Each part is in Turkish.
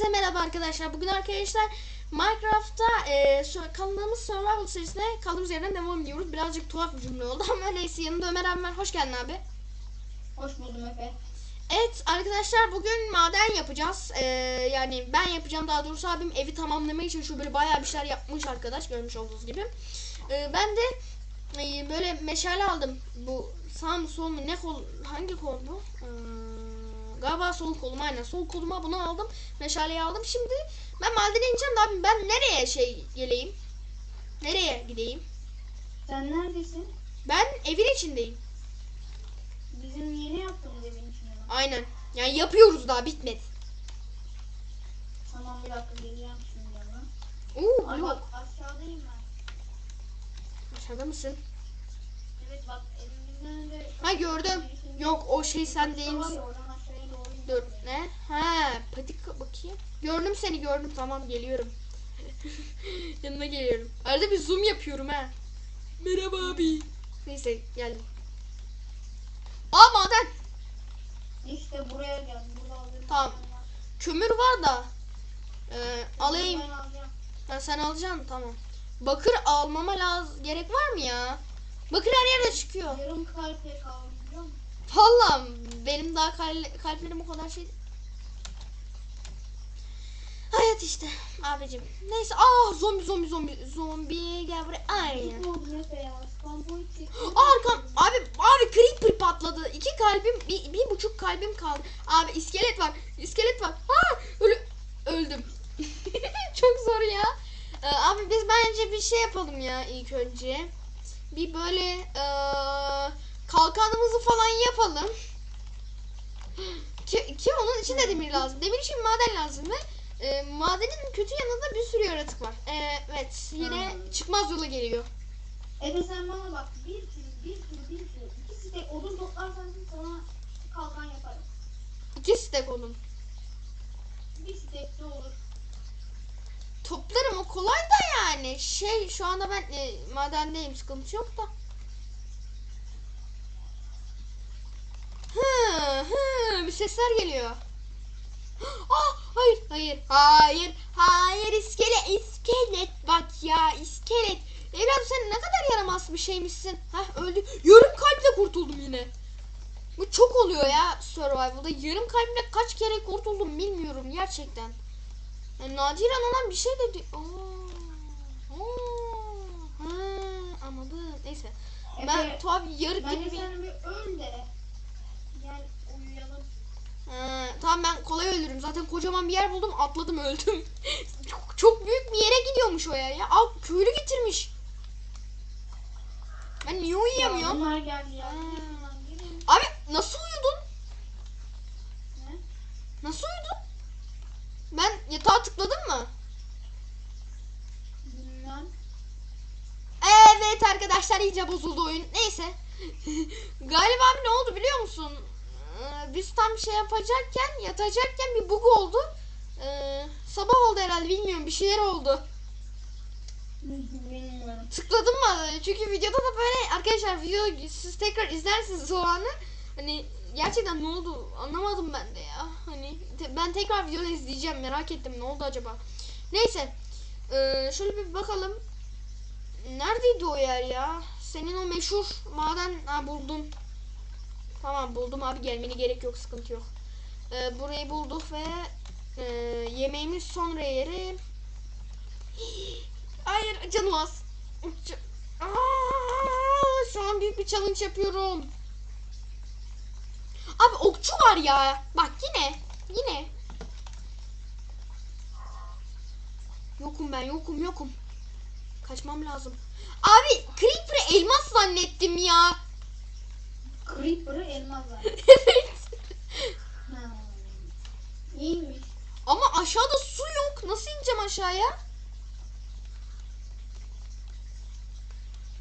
Hepinize merhaba arkadaşlar. Bugün arkadaşlar Minecraft'ta e, kanalımız Survival serisine kaldığımız yerden devam ediyoruz. Birazcık tuhaf bir cümle oldu ama neyse yanımda Ömer abi var. Hoş geldin abi. Hoş buldum Efe. Evet arkadaşlar bugün maden yapacağız. E, yani ben yapacağım daha doğrusu abim evi tamamlamak için şu böyle bayağı bir şeyler yapmış arkadaş görmüş olduğunuz gibi. E, ben de e, böyle meşale aldım. Bu sağ mı sol mu ne kol hangi kol bu? E, galiba sol kolum aynen sol koluma bunu aldım. Meşaleyi aldım. Şimdi ben madene ineceğim de abi ben nereye şey geleyim? Nereye gideyim? Sen neredesin? Ben evin içindeyim. Bizim yeni yaptığımız evin içinde? Aynen. Yani yapıyoruz daha bitmedi. Tamam bir dakika geleceğim şimdi yanına. Oo, Ay yok. bak aşağıdayım ben. Aşağıda mısın? Evet bak evimizden önce... Ha gördüm. Yok o şey sen değil Gidiyor. ne? Ha patik bakayım. Gördüm seni gördüm tamam geliyorum. Yanına geliyorum. Arada bir zoom yapıyorum ha. Merhaba abi. Neyse geldim. Aa maden. İşte buraya gel. Burada Tamam. Kömür var da. Ee, alayım. Ben. Ha, sen alacaksın tamam. Bakır almama lazım. Gerek var mı ya? Bakır her yerde çıkıyor. Yarım kalpe kaldı Vallahi benim daha kal- kalplerim o kadar şey. Hayat işte abicim. Neyse ah zombi zombi zombi zombi gel buraya. Aynen. Arkam abi abi creeper patladı. İki kalbim bir, bir buçuk kalbim kaldı. Abi iskelet var. iskelet var. Ha ölü öldüm. Çok zor ya. Ee, abi biz bence bir şey yapalım ya ilk önce. Bir böyle eee, kalkanımızı falan yapalım. Ki, ki onun için de demir lazım. Demir için maden lazım ve e, madenin kötü yanında bir sürü yaratık var. Ee, evet yine Hmm. çıkmaz yola geliyor. Efe sen bana bak bir sürü bir sürü bir sürü iki stek odun toplarsan sana kalkan yaparım. İki stek onun. Bir stek de olur. Toplarım o kolay da yani. Şey şu anda ben e, madendeyim sıkıntı yok da. Sesler geliyor. Ah hayır hayır hayır hayır iskelet iskelet bak ya iskelet. Evladım sen ne kadar yaramaz bir şeymişsin. Heh öldü. Yarım kalple kurtuldum yine. Bu çok oluyor ya survival'da. Yarım kalple kaç kere kurtuldum bilmiyorum gerçekten. Yani nadiren olan bir şey de değil. Oo. Oo. Ha, anladım. Neyse. Ben Efe, tuhaf yarık Bence gibi bir... sen bir öl de. Ha, tamam ben kolay ölürüm. Zaten kocaman bir yer buldum atladım öldüm. çok, çok büyük bir yere gidiyormuş o yer ya. Al köylü getirmiş. Ben niye uyuyamıyorum? Bunlar geldi ya. Abi nasıl uyudun? Ne? Nasıl uyudun? Ben yatağa tıkladım mı? Bilmem. Evet arkadaşlar iyice bozuldu oyun. Neyse. Galiba abi ne oldu biliyor musun? Ee, Biz tam şey yapacakken, yatacakken bir bug oldu. Ee, sabah oldu herhalde bilmiyorum bir şeyler oldu. Bilmiyorum. Tıkladım mı? Çünkü videoda da böyle arkadaşlar video siz tekrar izlersiniz o anı. Hani gerçekten ne oldu anlamadım ben de ya. Hani te- ben tekrar videoda izleyeceğim merak ettim ne oldu acaba. Neyse. Ee, şöyle bir bakalım. Neredeydi o yer ya? Senin o meşhur maden ha buldum. Tamam buldum abi gelmeni gerek yok sıkıntı yok. Ee, burayı bulduk ve e, yemeğimiz sonra yerim. Hayır canım az. Şu an büyük bir challenge yapıyorum. Abi okçu var ya. Bak yine. Yine. Yokum ben yokum yokum. Kaçmam lazım. Abi Creeper'ı elmas zannettim ya. Creeper'ı elmas var. evet. Ha. İyiymiş. Ama aşağıda su yok. Nasıl ineceğim aşağıya?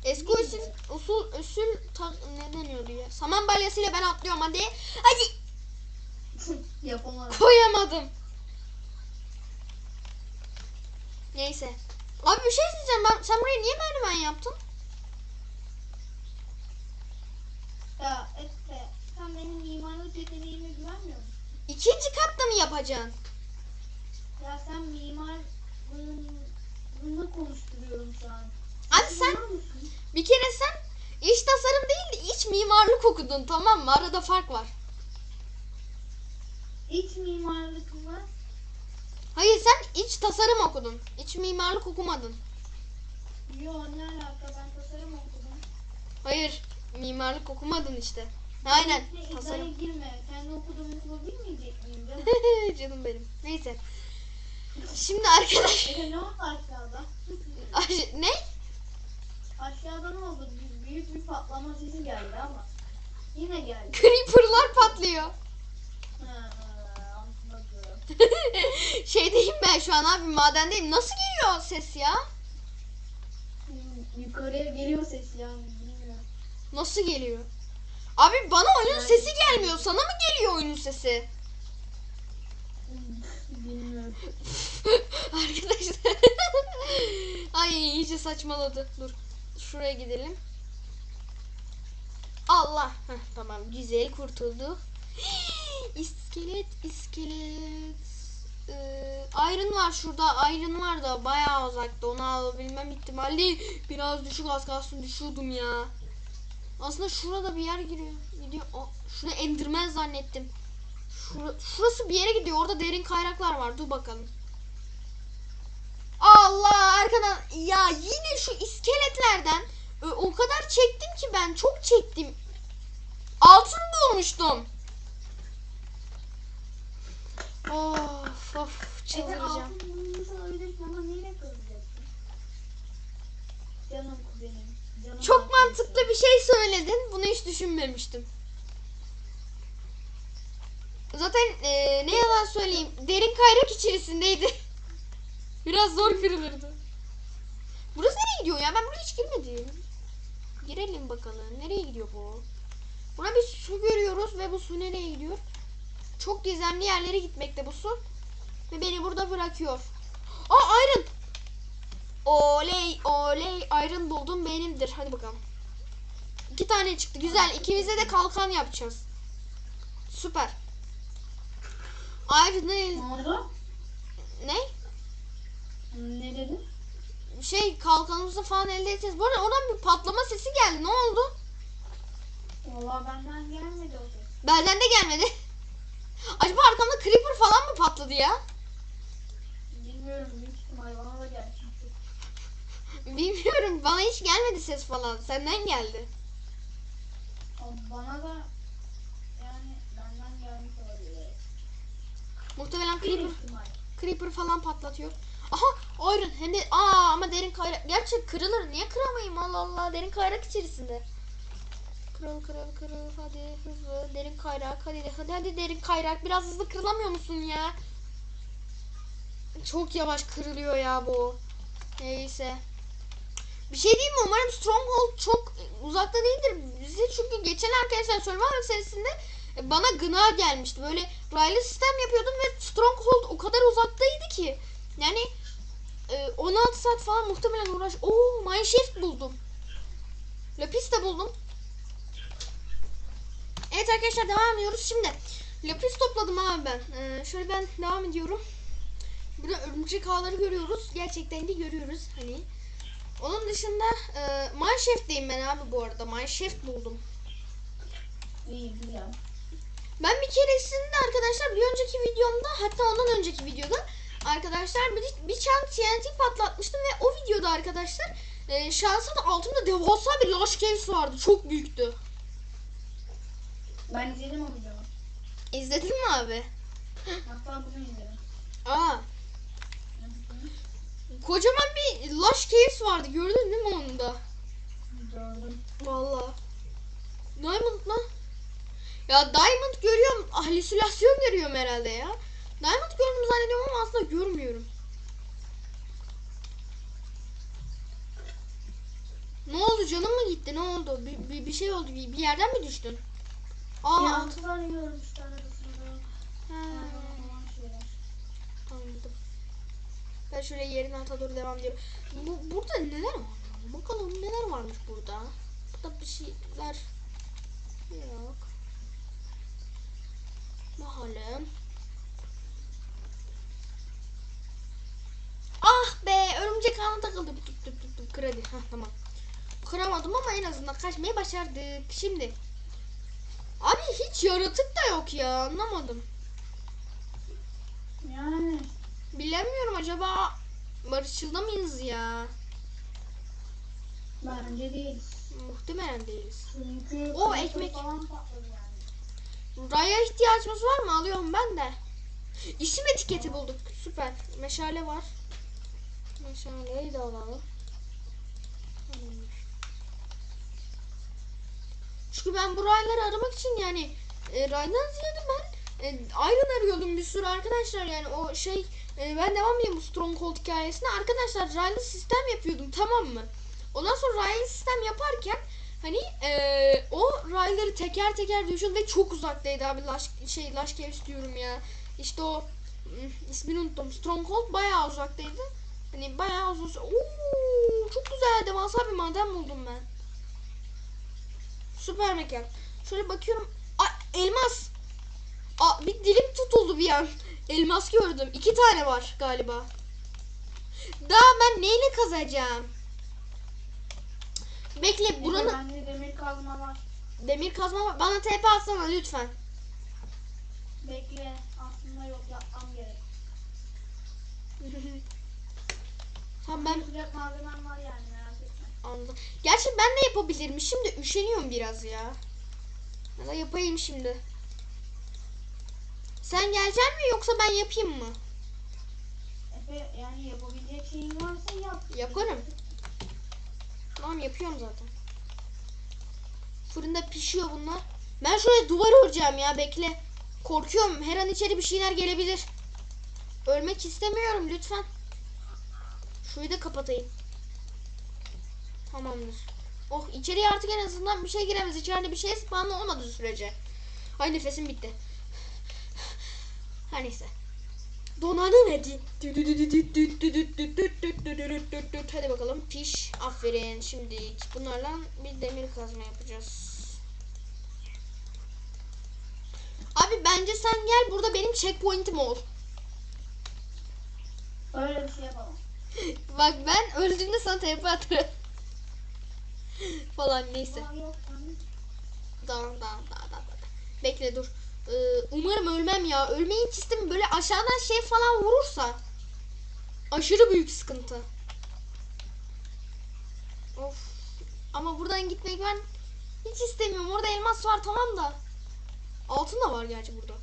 Eski usul, usul, usul ta, ne deniyordu ya? Saman balyasıyla ben atlıyorum hadi. Hadi. Yapamadım. Koyamadım. Neyse. Abi bir şey diyeceğim ben. Sen buraya niye merdiven yaptın? Ya Efe sen benim mimarlık yeteneğime güvenmiyor musun? İkinci katta mı yapacaksın? sen mimarlığını konuşturuyorum şu an. Abi sen bir kere sen iç tasarım değil de iç mimarlık okudun tamam mı? Arada fark var. İç mimarlık mı? Hayır sen iç tasarım okudun. İç mimarlık okumadın. Yo ne alaka ben tasarım okudum. Hayır mimarlık okumadın işte. Aynen tasarım. Canım benim. Neyse. Şimdi arkadaş Ege ne oldu aşağıda? Ay, ne? Aşağıda ne oldu? Büyük bir patlama sesi geldi ama. Yine geldi. Creeper'lar patlıyor. Ha. Şeydeyim ben şu an abi madendeyim. Nasıl geliyor ses ya? Hmm, Yukarıya geliyor ses bilmiyorum. Nasıl geliyor? Abi bana oyunun sesi gelmiyor. Sana mı geliyor oyunun sesi? Arkadaşlar. Ay iyice saçmaladı. Dur. Şuraya gidelim. Allah. Heh, tamam güzel kurtuldu. iskelet iskelet. Ee, Iron var şurada. Iron var da bayağı uzakta. Onu alabilmem ihtimali biraz düşük az kalsın düşüyordum ya. Aslında şurada bir yer giriyor. Gidiyor. O, şunu endirmen zannettim. Şura- şurası bir yere gidiyor. Orada derin kayraklar var. Dur bakalım. Allah arkadan ya yine şu iskeletlerden o kadar çektim ki ben çok çektim. Altın bulmuştum. Of of çıldıracağım. Çok mantıklı bir şey söyledin. Bunu hiç düşünmemiştim. Zaten e, ne yalan söyleyeyim derin kayrak içerisindeydi. Biraz zor kırılırdı. Burası nereye gidiyor ya? Ben buraya hiç girmedim. Girelim bakalım. Nereye gidiyor bu? Buna bir su görüyoruz ve bu su nereye gidiyor? Çok gizemli yerlere gitmekte bu su. Ve beni burada bırakıyor. Aa Iron! Oley oley Iron buldum benimdir. Hadi bakalım. İki tane çıktı. Güzel. İkimize de kalkan yapacağız. Süper. Iron'ı Ne oldu? ne? Ne dedin? Şey kalkanımızı falan elde edeceğiz. Bu arada oradan bir patlama sesi geldi. Ne oldu? Valla benden gelmedi o ses. Benden de gelmedi. Acaba arkamda creeper falan mı patladı ya? Bilmiyorum büyük ihtimal bana da gelmiş. Bilmiyorum. Bana hiç gelmedi ses falan. Senden geldi. Bana da yani benden gelmiş olabilir. Muhtemelen creeper, creeper falan patlatıyor. Aha Iron hem de aa ama derin kayrak. Gerçi kırılır. Niye kıramayayım Allah Allah. Derin kayrak içerisinde. Kırıl kırıl kırıl hadi hızlı derin kayrak hadi hadi hadi derin kayrak biraz hızlı kırılamıyor musun ya? Çok yavaş kırılıyor ya bu. Neyse. Bir şey diyeyim mi? Umarım Stronghold çok uzakta değildir. Bize çünkü geçen arkadaşlar Survivor serisinde bana gına gelmişti. Böyle raylı sistem yapıyordum ve Stronghold o kadar uzaktaydı ki. Yani e, 16 saat falan muhtemelen uğraş. Oo, Mineshaft buldum. Lapis de buldum. Evet arkadaşlar devam ediyoruz. Şimdi lapis topladım abi ben. Ee, şöyle ben devam ediyorum. Burada örümcek ağları görüyoruz. Gerçekten de görüyoruz hani. Onun dışında e, Mineshaft'teyim ben abi bu arada. Mineshaft buldum. İyi güzel. Ben bir keresinde arkadaşlar bir önceki videomda hatta ondan önceki videoda arkadaşlar bir, bir çan TNT patlatmıştım ve o videoda arkadaşlar e, şansın altında devasa bir Lush Caves vardı. Çok büyüktü. Ben izledim o videoyu. İzledin mi abi? Hatta bugün izledim. Aa, kocaman bir Lush Caves vardı. Gördün değil mi onu da? Gördüm. Vallahi. Diamond mı? Ya Diamond görüyorum. Halüsinasyon görüyorum herhalde ya. Diamond gördüm zannediyorum ama aslında görmüyorum. Ne oldu canım mı gitti ne oldu? Bir, bir, bir şey oldu bir, bir yerden mi düştün? Aa Ya alt- altılar yiyorum üç tane. Ha, Falan şeyler. anladım. Ben şöyle yerin altına doğru devam ediyorum. Bu, burada neler var? Bakalım neler varmış burada. Burada bir şeyler yok. Bakalım. ekrana takıldı. Tıp tıp tıp tıp kredi. Hah tamam. Kıramadım ama en azından kaçmayı başardık. Şimdi. Abi hiç yaratık da yok ya anlamadım. Yani. Bilemiyorum acaba barışçılda mıyız ya? Bence değil. Muhtemelen değiliz. Çünkü O ekmek. falan yani. Raya ihtiyacımız var mı? Alıyorum ben de. İsim etiketi bulduk. Süper. Meşale var. Meşaleyi de alalım. Çünkü ben bu rayları aramak için yani e, raydan ziyade ben e, arıyordum bir sürü arkadaşlar yani o şey e, ben devam edeyim bu Stronghold hikayesine arkadaşlar raylı sistem yapıyordum tamam mı? Ondan sonra raylı sistem yaparken hani e, o rayları teker teker düşün ve çok uzaktaydı abi. Laş, şey Laş Caves diyorum ya. İşte o ismini unuttum. Stronghold bayağı uzaktaydı. Hani bayağı uzun Oo, çok güzel devasa bir maden buldum ben. Süper mekan. Şöyle bakıyorum. Ay, elmas. Aa, bir dilim tutuldu bir an. Elmas gördüm. İki tane var galiba. Daha ben neyle kazacağım? Bekle Buranın... Bende demir kazma var. Demir kazma var. Bana TP atsana lütfen. Bekle. Aslında yok yapmam gerek. tamam ben Sıcak malzemem var yani merak etme. anladım. Gerçi ben de yapabilirim. Şimdi üşeniyorum biraz ya. Ya da yapayım şimdi. Sen gelecek mi yoksa ben yapayım mı? Efe yani yapabilecek şeyin varsa yap. Yaparım. Tamam yapıyorum zaten. Fırında pişiyor bunlar. Ben şöyle duvar öreceğim ya bekle. Korkuyorum. Her an içeri bir şeyler gelebilir. Ölmek istemiyorum lütfen. Şurayı da kapatayım. Tamamdır. Oh içeriye artık en azından bir şey giremez. İçeride bir şey spawn olmadığı sürece. Ay nefesim bitti. Her neyse. Donanım hadi. Hadi bakalım piş. Aferin. Şimdi bunlarla bir demir kazma yapacağız. Abi bence sen gel burada benim checkpoint'im ol. Öyle bir şey yapamam. Bak ben öldüğümde sana TP atarım. Falan neyse. Hani. Tamam tamam tamam tamam. Bekle dur. Ee, umarım ölmem ya. Ölmeyi hiç istemiyorum. Böyle aşağıdan şey falan vurursa. Aşırı büyük sıkıntı. Of. Ama buradan gitmek ben hiç istemiyorum. Orada elmas var tamam da. Altın da var gerçi burada.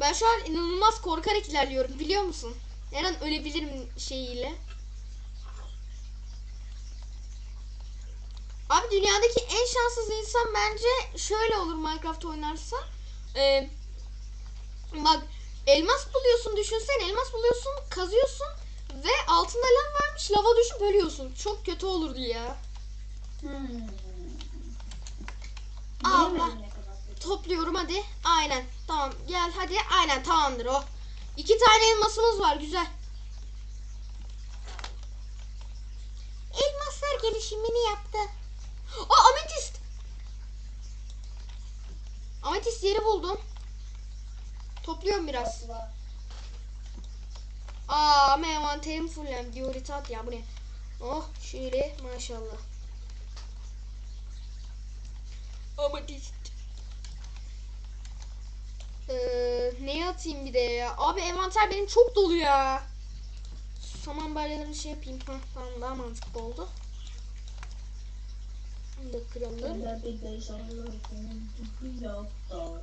Ben şu an inanılmaz korkarak ilerliyorum biliyor musun? Her an ölebilirim şeyiyle. Abi dünyadaki en şanssız insan bence şöyle olur Minecraft oynarsa. Ee, bak elmas buluyorsun düşünsen elmas buluyorsun kazıyorsun ve altında lav varmış lava düşüp ölüyorsun. Çok kötü olurdu ya. Hmm. Allah. Topluyorum hadi. Aynen. Tamam gel hadi. Aynen tamamdır o. İki tane elmasımız var güzel. Elmaslar gelişimini yaptı. Aa ametist. Ametist yeri buldum. Topluyorum biraz. Aa ama envanterim fullem. Dioritat ya bu ne? Oh şöyle maşallah. Ametist. Ee, neye atayım bir de ya? Abi envanter benim çok dolu ya. Saman balyelerini şey yapayım. Heh, tamam daha mantıklı oldu. Da.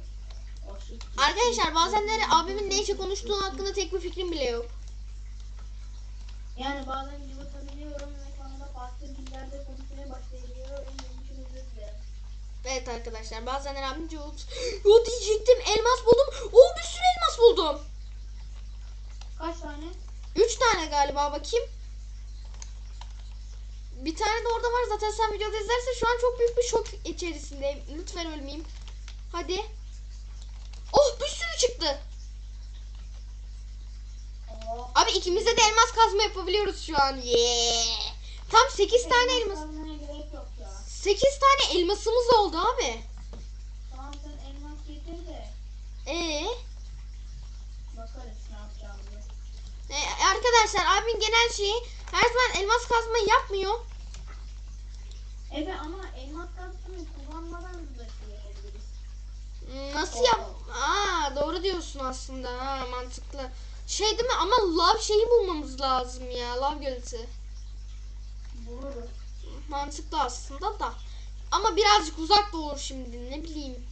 Arkadaşlar bazenleri abimin ne işe konuştuğu hakkında tek bir fikrim bile yok. Yani bazen cıvıtabiliyorum ve sonra da farklı dillerde konuşmaya başlayabiliyorum. İçin. Evet arkadaşlar bazenler abim yut. Yo diyecektim elmas buldum. Oo bir sürü elmas buldum. Kaç tane? Üç tane galiba bakayım. Bir tane de orada var zaten sen videoda izlersen şu an çok büyük bir şok içerisindeyim. Lütfen ölmeyeyim. Hadi. Oh bir sürü çıktı. Abi ikimize de elmas kazma yapabiliyoruz şu an. Yeah. Tam 8 tane elmas. kazmaya gerek yok ya. 8 tane elmasımız oldu abi. Tamam sen elmas getir de Ee, bakarız ne yapacağımızı. e, arkadaşlar abimin genel şeyi her zaman elmas kazmayı yapmıyor. Efe ama elmas kastını kullanmadan da. Hmm, Nasıl yap? Aa doğru diyorsun aslında. Ha, mantıklı. Şey değil mi? Ama lav şeyi bulmamız lazım ya. Lav göleti. Buluruz. Mantıklı aslında da. Ama birazcık uzak doğru şimdi. Ne bileyim.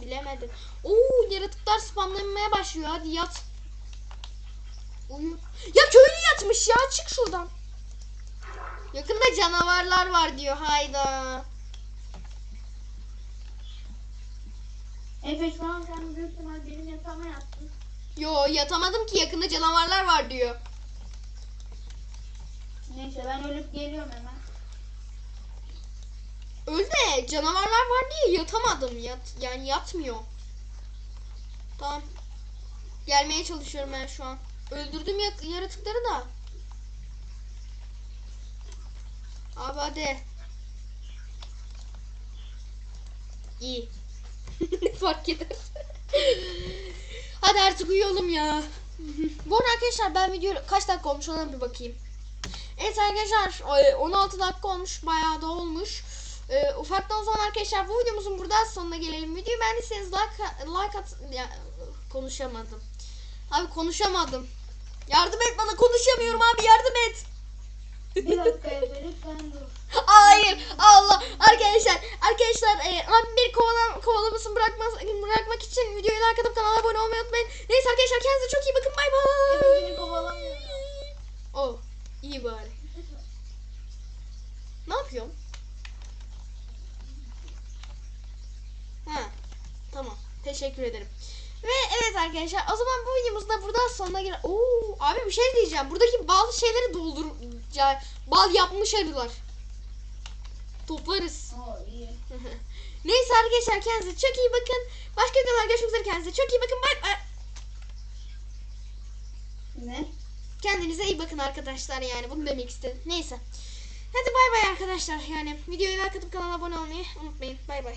Bilemedim. Oo yaratıklar spamlanmaya başlıyor. Hadi yat. Uyu. Ya köylü yatmış ya. Çık şuradan. Yakında canavarlar var diyor. Hayda. Efe şu an sen büyük ihtimal benim yatağıma yattın. Yo yatamadım ki. Yakında canavarlar var diyor. Neyse ben ölüp geliyorum hemen. Öyle canavarlar var diye yatamadım. Yat, yani yatmıyor. Tamam. Gelmeye çalışıyorum ben şu an. Öldürdüm ya- yaratıkları da. Abi hadi. İyi. Fark eder. hadi artık uyuyalım ya. Bu arada arkadaşlar ben video kaç dakika olmuş ona bir bakayım. Evet arkadaşlar e, 16 dakika olmuş bayağı da olmuş. E, ufaktan zaman arkadaşlar bu videomuzun burada sonuna gelelim. Videoyu beğendiyseniz like, like at... Ya, konuşamadım. Abi konuşamadım. Yardım et bana konuşamıyorum abi yardım et. Bir dakika lütfen dur. Hayır Allah arkadaşlar arkadaşlar e, abi bir kovalam, kovalamasını bırakmaz, bırakmak için videoyu like atıp kanala abone olmayı unutmayın. Neyse arkadaşlar kendinize çok iyi bakın bay bay. beni kovalamıyor. Oh iyi bari. Ne yapıyorsun? Ha tamam teşekkür ederim. Ve evet arkadaşlar o zaman bu videomuz da burada sonuna gel. Oo abi bir şey diyeceğim. Buradaki bazı şeyleri doldur bal yapmış arılar. Toplarız. Neyse arkadaşlar kendinize çok iyi bakın. Başka videolar görüşmek üzere kendinize çok iyi bakın. Bay bay. Ne? Kendinize iyi bakın arkadaşlar yani bunu demek istedim. Neyse. Hadi bay bay arkadaşlar yani videoyu like atıp kanala abone olmayı unutmayın. Bay bay.